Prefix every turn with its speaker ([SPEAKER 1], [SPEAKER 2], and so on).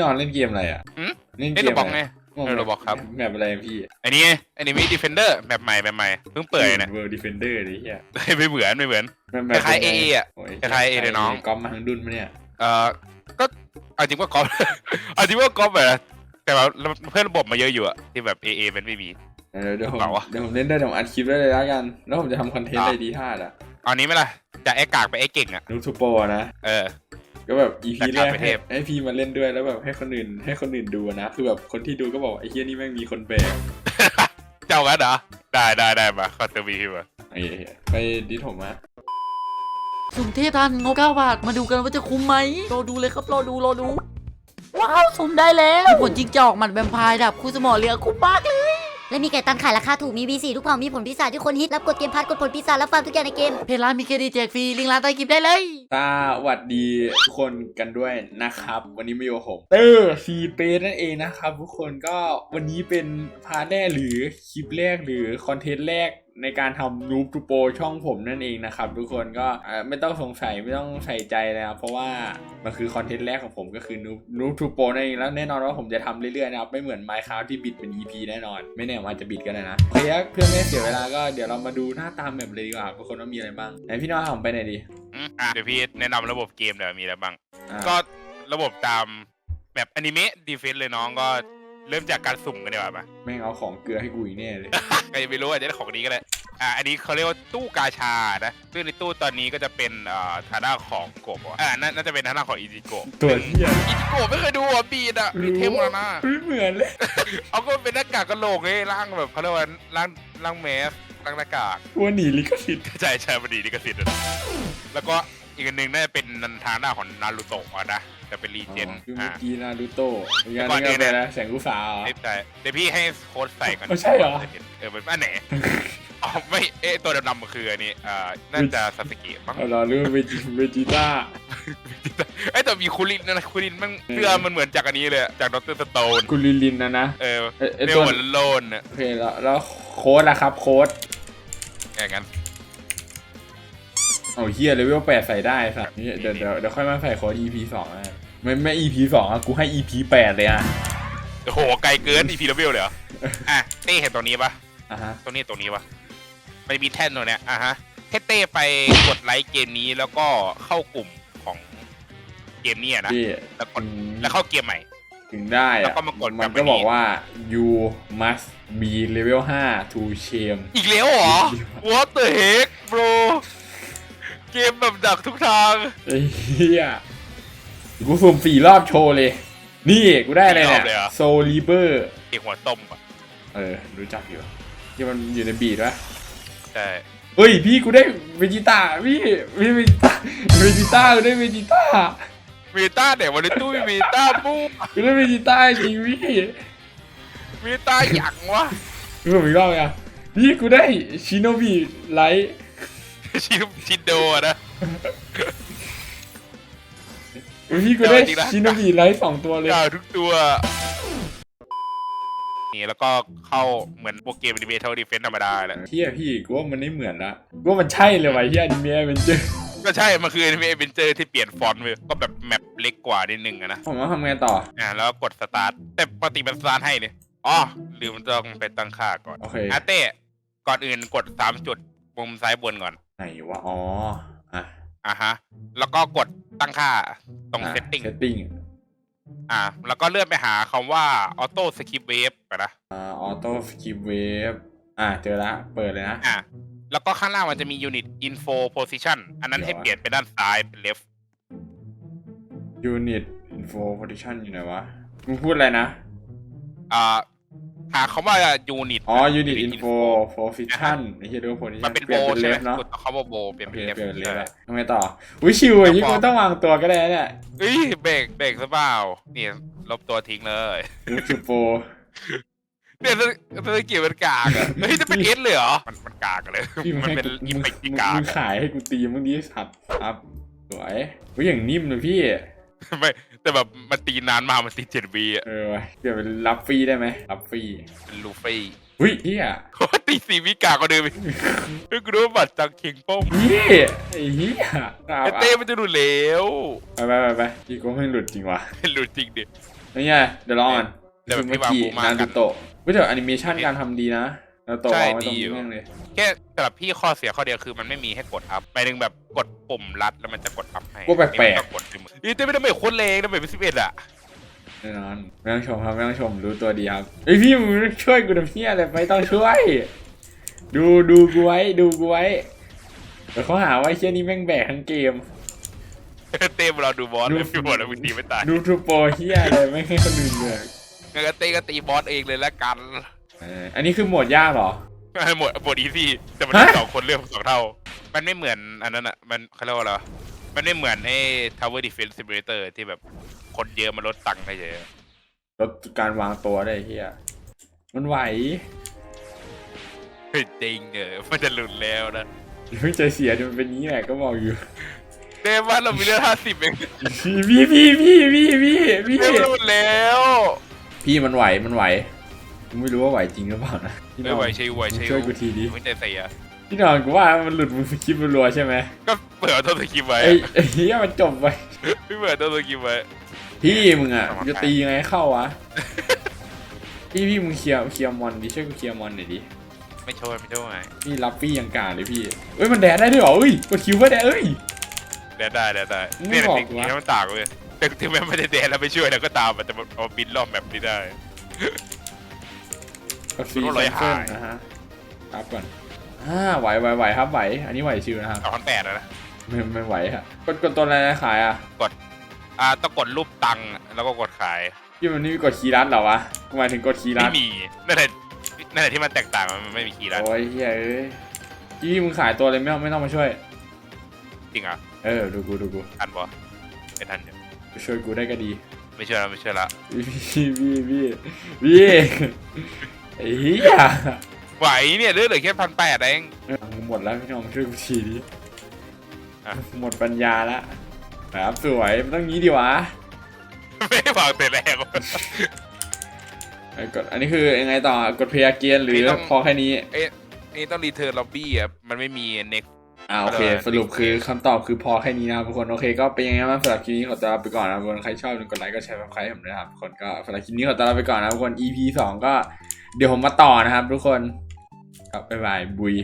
[SPEAKER 1] พี่ออนเล่นเกมอะไรอะ
[SPEAKER 2] หืม
[SPEAKER 1] เล่น
[SPEAKER 2] เล่น
[SPEAKER 1] เก
[SPEAKER 2] โร
[SPEAKER 1] ม
[SPEAKER 2] บอก
[SPEAKER 1] อะไร
[SPEAKER 2] ไงเออ Roblox ครับ
[SPEAKER 1] แบบอะไรพี่
[SPEAKER 2] อันนี้อันนี้มี Defender แบบใหม่แบบใหม่เพิ่งเปิดเนี่ย
[SPEAKER 1] เวิร์ดดิเฟนเดอร์ดิเฮีย
[SPEAKER 2] ไม่เหมือนไม่เหมือน
[SPEAKER 1] มัน
[SPEAKER 2] คล้ายๆ
[SPEAKER 1] ป็น
[SPEAKER 2] AA
[SPEAKER 1] ไง
[SPEAKER 2] อะ
[SPEAKER 1] โอ้
[SPEAKER 2] คล้ายๆ AA เลยน้อง
[SPEAKER 1] ก๊อปมาทั้งดุนมาเนี่ย
[SPEAKER 2] เอ่อก็เอาจริงว่ากอล์ฟเอาจริงว่ากอล์ฟแบบแต่ว่าเพื่อนระบบมาเยอะอยู่อะที่แบบ AA เป็นไม่มี
[SPEAKER 1] เดี๋ยวเดี๋ยวผม
[SPEAKER 2] เปล่าวะ
[SPEAKER 1] เดี๋ยวผมเล่นได้เดี๋ยวผมอัดคลิปได้เลยแล้วกัน แล้วผมจะทำคอนเทนต์
[SPEAKER 2] อะ
[SPEAKER 1] อะไรดีท่าอะ
[SPEAKER 2] เอานี้ไหมล่ะจากไอ้กากไปไอ้เก่งอะ
[SPEAKER 1] นูทูโปนะ
[SPEAKER 2] เออ
[SPEAKER 1] ก็แบบอีพี
[SPEAKER 2] แต่
[SPEAKER 1] แร
[SPEAKER 2] กลับ
[SPEAKER 1] ก
[SPEAKER 2] ไปเท
[SPEAKER 1] ให้
[SPEAKER 2] พ
[SPEAKER 1] ให้พี่มาเล่นด้วยแล้วแบบให้คนอื่น ให้คนอื่นดูนะ คือแบบคนที่ดูก็บอกไอ้เฮียนี่แม่งมีคนแบก
[SPEAKER 2] เจ้ากันเหรอได้ได้ได้มาคอเตอร์วีมา
[SPEAKER 1] ไอ้เหี้ยไปดิสผมอะ
[SPEAKER 3] สุ่มเทพทันงบเก้าบาท มาดูกันว่าจะคุ้มไหมรอดูเลยครับรอดูรอดู ว้าวสุ่มได้แล้วผลจิงจอกหมัดแวมไพร์ดับคู่สมอเรือคุ้มมากเลย
[SPEAKER 4] และมีไก่ตันขายราคาถูกมี V4 ทุกเผ่ามีผลปีศาจที่คนฮิตรับกดเกมพัดกดผลพิศาจแล้วฟาร์มทุกอย่างในเกม
[SPEAKER 3] เพจร้านมีเครดิตแจกฟรีลิงก์ร้านใต้คลิปได้เลย
[SPEAKER 1] สวัสดีทุกคนกันด้วยนะครับ วันนี้มาอยู่กับผมเตอร์ซีเปนั่นเองนะครับ ทุกคนก็วันนี้เป็นพาร์ทแรกหรือคลิปแรกหรือคอนเทนต์แรก ในการทำนูบทูโปช่องผมนั่นเองนะครับ ทุกคนก็เอ่อไม่ต้องสงสัยไม่ต้องใส่ใจนะครับเพราะว่ามันคือคอนเทนต์แรกของผมก็คือนูบนูบทูโปนั่นเองแล้วแน่นอนว่าผมจะทำเรื่อยๆนะครับไม่เหมือน Minecraft ที่บิดเป็น EP แน่นอน ไม่แน่อาจจะบิดก็ได้นะโอเคครับเพื่อไม่ให้เสียเวลาก็เดี๋ยวเรามาดูหน้าตามแบบเลยดีกว่าทุกคนว่ามีอะไรบ้างไหนพี่น้องผมไปไหนดี
[SPEAKER 2] อืมอะเดี๋ยวพี่แนะนำระบบเกมเดี๋ยวมีอะไรบ้าง
[SPEAKER 1] อ่า
[SPEAKER 2] ก็ระบบตามแบบอนิเมะดีเฟนต์เลยน้องก็ เริ่มจากการสุ่มกันดีกว่าปะ
[SPEAKER 1] แม่งเอาของเกลือให้กูอีกแน่เลย
[SPEAKER 2] ใครไม่รู้อาจจะได้ของดีก็ได้อ่าอันนี้เขาเรียกว่าตู้กาชานะซึ่งในตู้ตอนนี้ก็จะเป็นอ่าทางด้านของโกบอะอ่าน่าน่าจะเป็นทางด้านของอีจิโกะ
[SPEAKER 1] ตัวเหี้ย
[SPEAKER 2] อีจิโกะไม่เคยดูอะบีดอะมีเทมมานะ
[SPEAKER 1] ไม่เหมือนเลย
[SPEAKER 2] เอาก็เป็นหน้ากากกระโหลกไงร่างแบบเขาเรียกว่าร่างร่างแมสร่างหน้ากาก
[SPEAKER 1] กลัวหนีลิขสิทธิ์
[SPEAKER 2] ใช่ใช่พอดีนี่ก็สิทธิ์อะแล้วก็อีกอันหนึ่งน่าจะเป็นทางด้านของนารูโตะอะนะ จะเป็นรีเจน
[SPEAKER 1] คือ
[SPEAKER 2] อ่า
[SPEAKER 1] เมื่อกี้นารูโต้อีกอัน
[SPEAKER 2] แต่ก่อน
[SPEAKER 1] นึง
[SPEAKER 2] เนี่
[SPEAKER 1] ก็
[SPEAKER 2] ย
[SPEAKER 1] เป็นอะไรแสงอุตสาหะ
[SPEAKER 2] เอ้ยแต่เดี๋ยวพี่ให้โค้ดใส่ก่อน
[SPEAKER 1] อ๋อใช่เหรอ
[SPEAKER 2] เออเป็นอันไหนอ๋อไม่เอ๊ะตัวดำๆมันคืออันนี้อ่าน่าจะซาสึเกะมั้ง
[SPEAKER 1] เอาล่ะเรื่องเวจิเวจิต้า
[SPEAKER 2] เอ้ยแต่มีคูรินนะคูรินมันเสื้อมันเหมือนจากอันนี้เลยอะจากดรสโตน
[SPEAKER 1] กุลิลินนะนะ
[SPEAKER 2] เออ
[SPEAKER 1] เอ้ยเอ้ย
[SPEAKER 2] เรีย
[SPEAKER 1] ตั
[SPEAKER 2] ก
[SPEAKER 1] ว
[SPEAKER 2] ว่าโลนอะ
[SPEAKER 1] โอเคแล้วแล้วโค้ดล่ะครับ โค้ด
[SPEAKER 2] อย่างนั้น
[SPEAKER 1] เอาเฮียเลเวลแปดใส่ได้สัตว์นี่เดี๋ยวเดี๋ยวเดี๋ยวค่อยมาใส่โค้ด EP สองนะไม่ไม่ EP สองอะกูให้ EP แปดเลยอะ
[SPEAKER 2] โอ้โหไกลเกินอีพีเลเวลเลยเหรออะเต้เห็นตรงนี้ปะ
[SPEAKER 1] อะฮะ
[SPEAKER 2] ตรงนี้ตรงนี้ปะมันมีแท่นตรงเนี้ยอะฮะให้เต้ไปกดไลค์เกมนี้แล้วก็เข้ากลุ่มของเกมนี้อะนะ
[SPEAKER 1] พี่
[SPEAKER 2] แล้วก
[SPEAKER 1] ถึ
[SPEAKER 2] ด
[SPEAKER 1] ง
[SPEAKER 2] แล้วเข้าเกมใหม่
[SPEAKER 1] ถึงได้
[SPEAKER 2] แล้ว
[SPEAKER 1] อะ
[SPEAKER 2] ก็มากด
[SPEAKER 1] มัน
[SPEAKER 2] กลั
[SPEAKER 1] ก็
[SPEAKER 2] บไป
[SPEAKER 1] บอกว่า you must be level 5 to shame
[SPEAKER 2] อีกแล้วเหรอ What the heck bro เกมแบบดักทุกทาง
[SPEAKER 1] ไอ้เหี้ยกูสุ่มสี่รอบโชว์เลย นี่กูได้อะไรเนี่ย
[SPEAKER 2] สี่รอบเลยเหรอ
[SPEAKER 1] โซลีเบอร์
[SPEAKER 2] เอกหัวต้มอะ
[SPEAKER 1] เออ รู้จักอยู่ที่มันอยู่ในบีดวะ
[SPEAKER 2] ใช่
[SPEAKER 1] เฮ้ยพี่กูได้เวจิต้าพี่พี่เวจิต้าเวจิต้ากูได้เวจิต้า
[SPEAKER 2] เมตาเนี่ยวันนี้ตู้มีเมตาบูม
[SPEAKER 1] กูได้เวจิต้าจริงพี่
[SPEAKER 2] เมตาหยังวะ
[SPEAKER 1] กูสุ่มอีกรอบไงพี่กูได้ชิโนบิไลท์
[SPEAKER 2] ชินชินโดอะนะ
[SPEAKER 1] พี่กูได้
[SPEAKER 2] จริงนะ
[SPEAKER 1] ชิโนบิไลท์สองตัวเลย
[SPEAKER 2] ด่าทุกตัว นี่แล้วก็เข้าเหมือนโปรเกมดิเมทัลดีเฟนธรรมดาแหละ
[SPEAKER 1] เฮียพี่กูว่ามันไม่เหมือนละกูว่ามันใช่เลยว่ะเฮียอนิเมะเป็นเจอ
[SPEAKER 2] ก็ใช่ มันคืออนิเมะเวนเจอร์ที่เปลี่ยนฟอนต์ไปก็แบบแมปเล็กกว่านิดนึงอะนะ
[SPEAKER 1] ผมว่าทำไงต่อ
[SPEAKER 2] อ่าแล้วก็กดสตาร์ท แต่ปกติมันสตาร์ทให้เนี่ยอ๋อหรือมันต้องไปตั้งค่าก่อน
[SPEAKER 1] โอเค
[SPEAKER 2] อาเต้ ก่อนอื่นกดสามจุดมุมซ้ายบนก่อน
[SPEAKER 1] ไหนวะอ๋ออะ
[SPEAKER 2] อะฮะ แล้วก็กดตั้งค่าตรงเซตติ้ง
[SPEAKER 1] เซตติ้ง
[SPEAKER 2] อ่าแล้วก็เลื่อนไปหาคำว่า auto skip wave ไปนะ
[SPEAKER 1] อ่าออโต้สกิปเวฟอ่าเจอละเปิดเลยนะ
[SPEAKER 2] อ่าแล้วก็ข้างล่างมันจะมี unit info position อันนั้นให้เปลี่ยนไปด้านซ้ายเป็น left
[SPEAKER 1] unit info position อยู่ไหนวะมึงพูดอะไรนะ
[SPEAKER 2] อ่า หาคำว่า unit
[SPEAKER 1] อ๋อ unit info position ไอ้เหี้ยดู position
[SPEAKER 2] มันเป็น
[SPEAKER 1] เป
[SPEAKER 2] โบ
[SPEAKER 1] ลี่ยนเป็น
[SPEAKER 2] ใช่ไหม
[SPEAKER 1] left เนาะ
[SPEAKER 2] กดคำว่าโบเปลี่ยน
[SPEAKER 1] โอ
[SPEAKER 2] เป็
[SPEAKER 1] เคน
[SPEAKER 2] left
[SPEAKER 1] เปลี่ยนเป็น left
[SPEAKER 2] ใช่
[SPEAKER 1] ละทำไงต่ออุ้ยชิวอย่างนี้
[SPEAKER 2] แล้ว
[SPEAKER 1] กู
[SPEAKER 2] ก็
[SPEAKER 1] ต้องวางตัวก็ได้เนี่ย
[SPEAKER 2] เอ้ยเบรกเบรกซะเปล่านี่ลบตัวทิ้งเลย
[SPEAKER 1] รูปคือโปร
[SPEAKER 2] เนี่ยถ้าถ้าเกี่ยวเป็นกากอะเฮ้ยจะเป็นเอสเลยเหรอ มันมันกากเลย
[SPEAKER 1] พี่
[SPEAKER 2] มัน
[SPEAKER 1] ให้
[SPEAKER 2] เป็น
[SPEAKER 1] กู
[SPEAKER 2] อิม
[SPEAKER 1] มึง
[SPEAKER 2] เปกที่
[SPEAKER 1] มึง
[SPEAKER 2] กาก
[SPEAKER 1] มึงขายให้กูตีมึงดีสัตว์ครับสวยอุ้ยอย่างนิ่มเลยพี่
[SPEAKER 2] ไม่แต่แบบมันตีนานมากมันตีเจ็ดวีอะ
[SPEAKER 1] เออวะเปลี่ยนเป็นรับฟรีได้ไหมรับฟรี
[SPEAKER 2] เป็นลูฟี่
[SPEAKER 1] อุ้ยเฮีย
[SPEAKER 2] เขาตีสี่วิกากก็เดิมอีกเฮ้ยกูรู้ว่าบัตรจากเข่งป้อม
[SPEAKER 1] นี่ไอ้เฮียตาม
[SPEAKER 2] ไอ
[SPEAKER 1] อะ
[SPEAKER 2] เต้มันจะดูเหลว
[SPEAKER 1] ไปไปไปไปพี่กูไม่หลุดจริงว่ะ
[SPEAKER 2] หลุดจริงดิ
[SPEAKER 1] นี่ไงเดี๋ยวลองก่อน
[SPEAKER 2] เดี๋ยว
[SPEAKER 1] คือ
[SPEAKER 2] พี่
[SPEAKER 1] เมื่อกี้
[SPEAKER 2] วางปูมา
[SPEAKER 1] นา
[SPEAKER 2] กั
[SPEAKER 1] รู
[SPEAKER 2] น
[SPEAKER 1] โตะเฮ้ยแต่แอนิเมชันการทำดีนะนารูโตะ
[SPEAKER 2] ใช่
[SPEAKER 1] วางไว้ตรง
[SPEAKER 2] ดีอยู่
[SPEAKER 1] นี้แม่งเลย
[SPEAKER 2] แค่สำหรับพี่ข้อเสียข้อเดียวคือมันไม่มีให้กดอัพไปหนึ่งแบบกดปุ่มรัดแล้วมันจะกดอัพให้
[SPEAKER 1] พวกแปลก
[SPEAKER 2] ๆกดที่มื ออีเต้ไม่ได้ไม่โคตรเลงนะแบบสิบเอ็ดอะ
[SPEAKER 1] ๆแน่นอนไม่ต้องชมครับไม่ต้องชมรู้ตัวดีครับเฮ้ยพี่มึงช่วยกูทำเพี้ยอะไรไม่ต้องช่วย ดูดูกูไว้ดูกูไว้เดี๋ยวเขาหาว่าไอ้เชี่ยนี่แม่งแบกทั้งเกม
[SPEAKER 2] เต้เราดูบอสเลยพี่บอสแล้วมึงตีไม่ตาย
[SPEAKER 1] ดูทูโปรเฮียอะไรไม่ให้คนอื่นเลย
[SPEAKER 2] งั้นก็เต้ก็ตีบอสเองเลยละกัน
[SPEAKER 1] เอออันนี้คือโหมดยากเหรอ
[SPEAKER 2] หมดหมดอีซี่แต่มัน
[SPEAKER 1] ฮะ
[SPEAKER 2] สองคนเลือกสองเท่า มันไม่เหมือนอันนั้นอะมันเขาเรียกว่าอะไรวะ มันไม่เหมือนไอ้ Tower Defense Simulator ที่แบบคนเยอะมันลดตังค์ให้เฉย
[SPEAKER 1] ลดการวางตัวได้เฮียมันไหว
[SPEAKER 2] เฮ้ยจริงเออมันจะหลุดแล้วนะ
[SPEAKER 1] เพิ่งใจเสียจนเป็นนี้แหละก็บอกอยู่
[SPEAKER 2] เต้ว่าเรามีเลือดห้าสิบเอง
[SPEAKER 1] พี่พี่พี่พี่พี่พี่
[SPEAKER 2] เต้หลุดแล้ว
[SPEAKER 1] พี่มันไหวมันไหวกูไม่รู้ว่าไหวจริงหรือเปล่านะพี่
[SPEAKER 2] ไม่
[SPEAKER 1] น
[SPEAKER 2] ไหว
[SPEAKER 1] อน
[SPEAKER 2] ใช่ไหวใช่
[SPEAKER 1] ช่วยกูทีดิ
[SPEAKER 2] ไม่ใจเสีย
[SPEAKER 1] พี่นอนกูว่ามันหลุดมือคลิปรัวๆใช่ไหม
[SPEAKER 2] ก็เปิดต้นสกิปไว้
[SPEAKER 1] ไอ้ไอ้เฮียมันจบไป
[SPEAKER 2] ไม่เปิดต้นสกิปไว้
[SPEAKER 1] พี่มึงอะ
[SPEAKER 2] เอามา
[SPEAKER 1] มึงจะตียังไงให้เข้าวะ พี่พี่มึงเคลียร์เคลียร์มอนดิช่วยกูเคลียร์มอนหน่อยดิ
[SPEAKER 2] ไม่ช่วยไม่ช่วย
[SPEAKER 1] พี่รับพี่ยังกาเลยพี่เอ้ยมันแดดได้ด้วยเหรอเอ้ยกดคิวว่าแดดเอ้ย
[SPEAKER 2] ได้ได้ได้ได้
[SPEAKER 1] ไม่
[SPEAKER 2] เนี่ย
[SPEAKER 1] บอก
[SPEAKER 2] สิ่ง
[SPEAKER 1] วะ
[SPEAKER 2] นี้มันต่างเลยแต่ถึงแม้ไม่ได้แดนแล้วไม่ช่วยแล้วก็ตามมันจะเอาบินรอบแบบนี้ได้
[SPEAKER 1] กดฟรี
[SPEAKER 2] รู้
[SPEAKER 1] แค
[SPEAKER 2] เลย
[SPEAKER 1] นเซิล
[SPEAKER 2] หาย
[SPEAKER 1] นะฮะครับก่อน อ่าไหวไหวไหวครับไหว อันนี้ไหวชิวนะครับ
[SPEAKER 2] สองพันแปดแล้วนะ
[SPEAKER 1] ไม่ไม่ไหวครับกดกดตัวอะไรนะขายอะ
[SPEAKER 2] อ่าต้องกดรูปตังค์แล้วก็กดขาย
[SPEAKER 1] พี่มันนี่มีกดคีย์รัดเหรอวะกูหมายถึงกดคีย์รั
[SPEAKER 2] ไม่
[SPEAKER 1] ด
[SPEAKER 2] มีนั่นแหละนั่นแหละที่มันแตกต่างมันไม่มีคีย์ลัด
[SPEAKER 1] โอ้ยเฮ้ยเอ้ยพี่มึงขายตัวเลยไม่ต้องไม่ต้องมาช่วย
[SPEAKER 2] จริงเหรอะ
[SPEAKER 1] เออดูกูดูกู
[SPEAKER 2] ทันปะไม่ทันอยู่
[SPEAKER 1] ช่วยกูได้ก็ดี
[SPEAKER 2] ไม่เชื่อแล้วไม่เชื่อละ
[SPEAKER 1] พี่พี่พี่พี่ไอ้เหี้ย
[SPEAKER 2] ไหวเนี่ยเลือดเหลือแค่พันแปดเอง
[SPEAKER 1] เออหมดแล้วพี่น้องช่วยกูทีดิ
[SPEAKER 2] อะ
[SPEAKER 1] หมดปัญญาละครับสวยมันต้องงี้ดีวะ
[SPEAKER 2] ไม่ได้บอกแต่แรกว่า
[SPEAKER 1] ไอ้กดอันนี้คือยังไงต่อกดเพย์เกียนหรือ
[SPEAKER 2] ไม่ต้อง
[SPEAKER 1] พอแค่นี้
[SPEAKER 2] เอ๊ะนี่ต้องรีเทิร์นล็อบบี้อะมันไม่มีเน็ก
[SPEAKER 1] อ่าโอเค
[SPEAKER 2] เออ
[SPEAKER 1] สรุปคือคำตอบคือพอแค่นี้นะครับทุกคน โอเค ก็เป็นยังไงบ้างสำหรับคลิปนี้ขอตัวลาไปก่อนนะครับทุกคนใครชอบอย่าลืมกดไลค์ก็แชร์กับใครผมด้วยนะครับทุกคนก็สำหรับคลิปนี้ขอตัวลาไปก่อนนะครับทุกคน EP สองก็เดี๋ยวผมมาต่อนะครับทุกคน ครับบ๊ายบายบุย